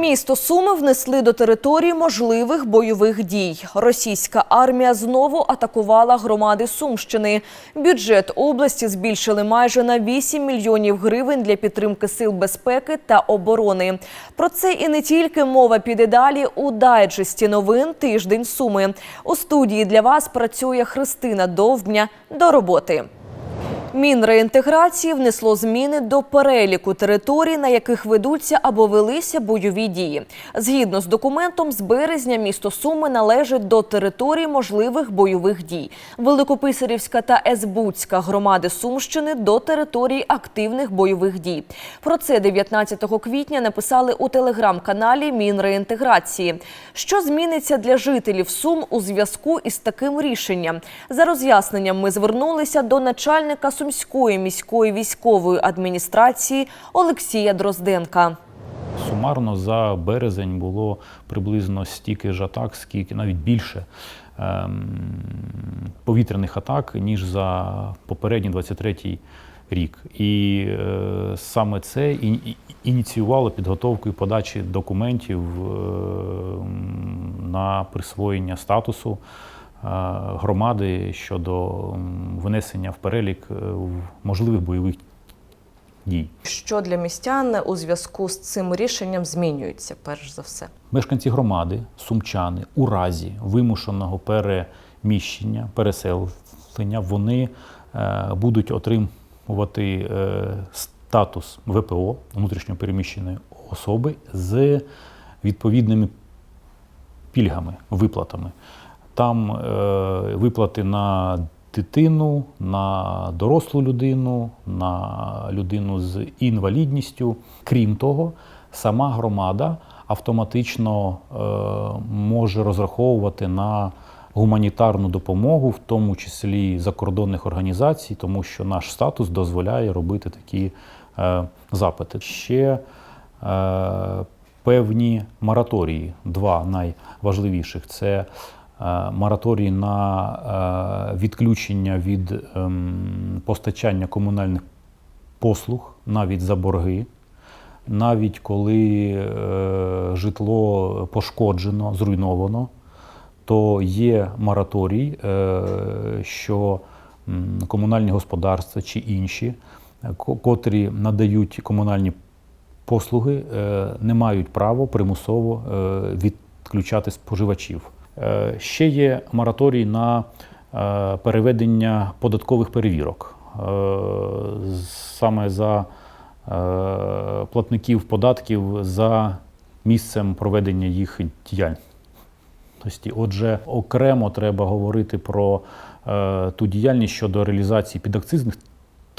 Місто Суми внесли до території можливих бойових дій. Російська армія знову атакувала громади Сумщини. Бюджет області збільшили майже на 8 мільйонів гривень для підтримки сил безпеки та оборони. Про це і не тільки мова піде далі у дайджесті новин Тиждень Суми. У студії для вас працює Христина Довбня. До роботи. Мінреінтеграції внесло зміни до переліку територій, на яких ведуться або велися бойові дії. Згідно з документом, з березня місто Суми належить до територій можливих бойових дій. Великописарівська та Есбуцька громади Сумщини до територій активних бойових дій. Про це 19 квітня написали у телеграм-каналі Мінреінтеграції. Що зміниться для жителів Сум у зв'язку із таким рішенням? За роз'ясненням ми звернулися до начальника Сумської міської військової адміністрації Олексія Дрозденка. Сумарно за березень було приблизно стільки ж атак, скільки навіть більше ем, повітряних атак, ніж за попередній 23-й рік. І е, саме це і, і- ініціювало підготовку і подачі документів е, на присвоєння статусу громади щодо внесення в перелік е, можливих бойових дій. Що для містян у зв'язку з цим рішенням змінюється, перш за все? Мешканці громади, сумчани, у разі вимушеного переміщення, переселення, вони е, будуть отримувати е, статус ВПО внутрішньо переміщеної особи з відповідними пільгами, виплатами. Там е, виплати на дитину, на дорослу людину, на людину з інвалідністю. Крім того, сама громада автоматично е, може розраховувати на гуманітарну допомогу, в тому числі закордонних організацій, тому що наш статус дозволяє робити такі е, запити. Ще певні мораторії, два найважливіших це мораторій на е, відключення від ем, постачання комунальних послуг навіть за борги. Навіть коли е, житло пошкоджено, зруйновано, то є мораторій, е, що комунальні господарства чи інші, е, котрі надають комунальні послуги, е, не мають права примусово е, відключати споживачів. Е, Ще є мораторій на е, переведення податкових перевірок. Е, Саме за платників податків за місцем проведення їх діяльності. Отже, окремо треба говорити про ту діяльність щодо реалізації підакцизних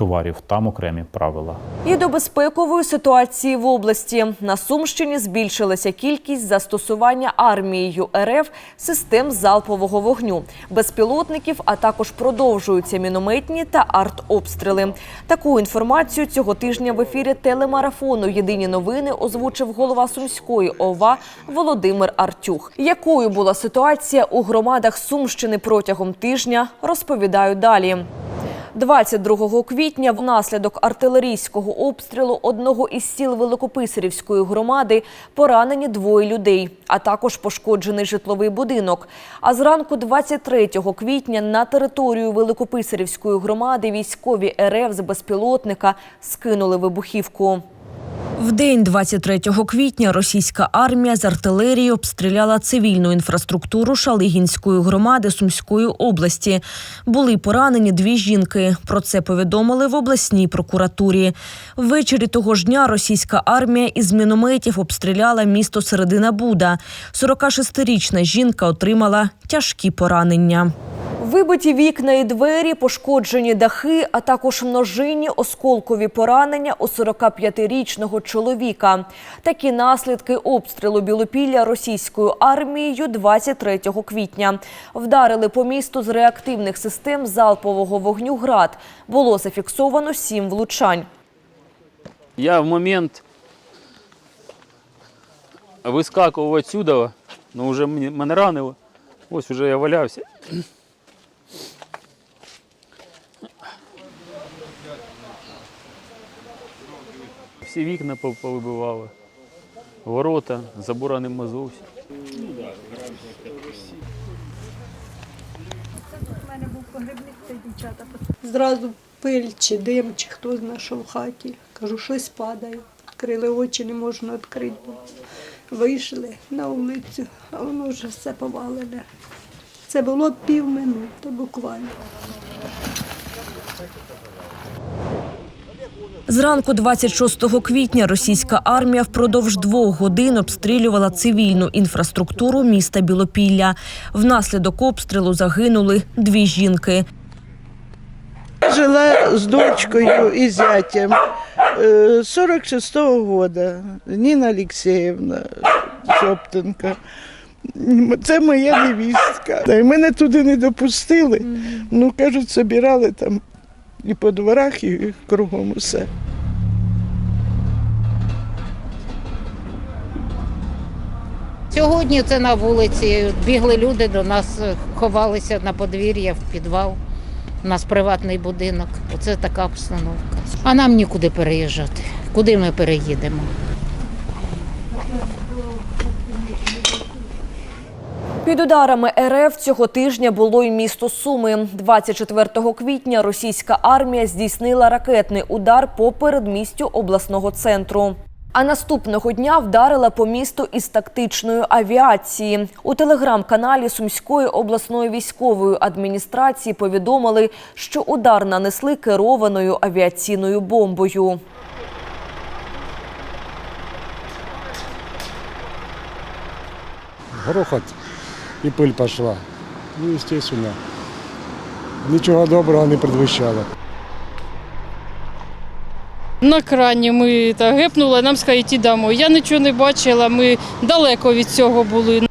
товарів, там окремі правила. І до безпекової ситуації в області на Сумщині збільшилася кількість застосування армією РФ систем залпового вогню, безпілотників, а також продовжуються мінометні та артобстріли. Таку інформацію цього тижня в ефірі телемарафону Єдині новини озвучив голова Сумської ОВА Володимир Артюх. Якою була ситуація у громадах Сумщини протягом тижня, розповідаю далі. 22 квітня внаслідок артилерійського обстрілу одного із сіл Великописарівської громади поранені двоє людей, а також пошкоджений житловий будинок. А зранку 23 квітня на територію Великописарівської громади військові РФ з безпілотника скинули вибухівку. В день 23 квітня російська армія з артилерії обстріляла цивільну інфраструктуру Шалигінської громади Сумської області. Були поранені дві жінки. Про це повідомили в обласній прокуратурі. Ввечері того ж дня російська армія із мінометів обстріляла місто Середина Буда. 46-річна жінка отримала тяжкі поранення. Вибиті вікна і двері, пошкоджені дахи, а також множинні осколкові поранення у 45-річного чоловіка. Такі наслідки обстрілу Білопілля російською армією 23 квітня. Вдарили по місту з реактивних систем залпового вогню «Град». Було зафіксовано сім влучань. Я в момент вискакував отсюда, ну вже мене ранило. Ось вже я валявся. Всі вікна повибивали. ворота, забора нема зовсім. Зразу пиль чи дим, чи хто знає, що в хаті. Кажу, щось падає. Відкрили очі, не можна відкрити. Вийшли на вулицю, а воно вже все повалене. Це було півминути буквально. Зранку 26 квітня російська армія впродовж двох годин обстрілювала цивільну інфраструктуру міста Білопілля. Внаслідок обстрілу загинули дві жінки. Жила з дочкою і зятем е, 46-го года. Ніна Алексеївна Шоптенка. Це моя невістка. Мене туди не допустили. Ну, кажуть, собирали там і по дворах, і кругом усе. Сьогодні це на вулиці. Бігли люди до нас, ховалися на подвір'я в підвал. У нас приватний будинок. Оце така обстановка. А нам нікуди переїжджати. Куди ми переїдемо? Під ударами РФ цього тижня було й місто Суми. 24 квітня російська армія здійснила ракетний удар по передмістю обласного центру. А наступного дня вдарила по місту із тактичної авіації. У телеграм-каналі Сумської обласної військової адміністрації повідомили, що удар нанесли керованою авіаційною бомбою. грохот и пыль пошла. Ну, естественно, ничего доброго не предвещало. На крані ми та гепнули, нам сказали йти домой. Я нічого не бачила, ми далеко від цього були.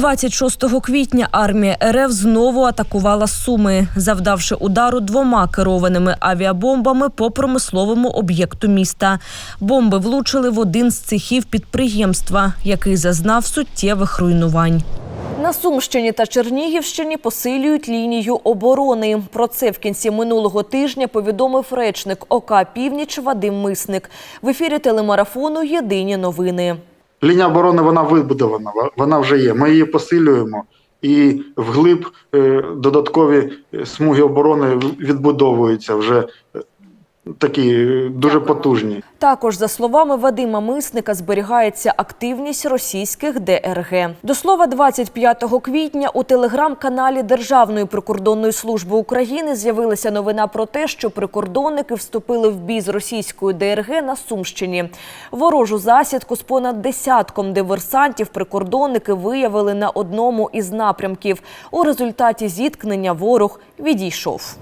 26 квітня армія РФ знову атакувала Суми, завдавши удару двома керованими авіабомбами по промисловому об'єкту міста. Бомби влучили в один з цехів підприємства, який зазнав суттєвих руйнувань. На Сумщині та Чернігівщині посилюють лінію оборони. Про це в кінці минулого тижня повідомив речник ОК Північ Вадим Мисник. В ефірі телемарафону Єдині новини. Лінія оборони вона вибудована, вона вже є. Ми її посилюємо і вглиб е, додаткові смуги оборони відбудовуються вже е, такі дуже потужні. Також, за словами Вадима Мисника, зберігається активність російських ДРГ. До слова, 25 квітня у телеграм-каналі Державної прикордонної служби України з'явилася новина про те, що прикордонники вступили в бій з російською ДРГ на Сумщині. Ворожу засідку з понад десятком диверсантів прикордонники виявили на одному із напрямків. У результаті зіткнення ворог відійшов.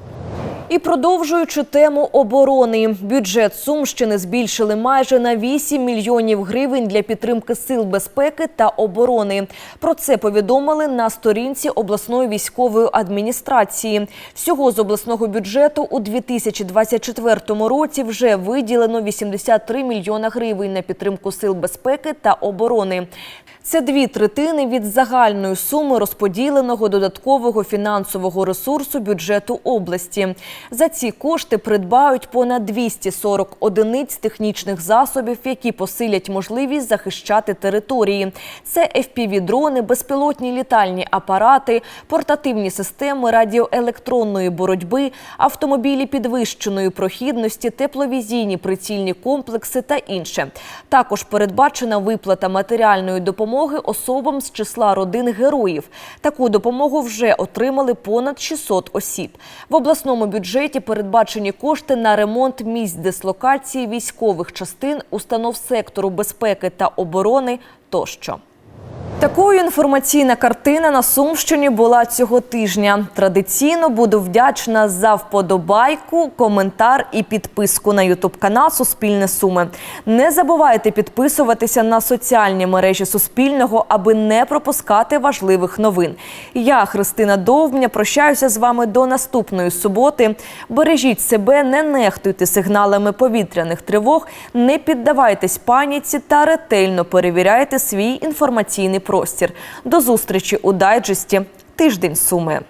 І продовжуючи тему оборони, бюджет Сумщини збільшили майже на 8 мільйонів гривень для підтримки сил безпеки та оборони. Про це повідомили на сторінці обласної військової адміністрації. Всього з обласного бюджету у 2024 році вже виділено 83 мільйона гривень на підтримку сил безпеки та оборони. Це дві третини від загальної суми розподіленого додаткового фінансового ресурсу бюджету області. За ці кошти придбають понад 240 одиниць технічних засобів, які посилять можливість захищати території. Це FPV-дрони, безпілотні літальні апарати, портативні системи радіоелектронної боротьби, автомобілі підвищеної прохідності, тепловізійні прицільні комплекси та інше. Також передбачена виплата матеріальної допомоги особам з числа родин героїв. Таку допомогу вже отримали понад 600 осіб. В обласному бюджеті передбачені кошти на ремонт місць дислокації військових частин, установ сектору безпеки та оборони тощо. Такою інформаційна картина на Сумщині була цього тижня. Традиційно буду вдячна за вподобайку, коментар і підписку на Ютуб канал Суспільне Суми. Не забувайте підписуватися на соціальні мережі Суспільного, аби не пропускати важливих новин. Я, Христина Довбня, прощаюся з вами до наступної суботи. Бережіть себе, не нехтуйте сигналами повітряних тривог, не піддавайтесь паніці та ретельно перевіряйте свій інформаційний простір. До зустрічі у дайджесті Тиждень Суми.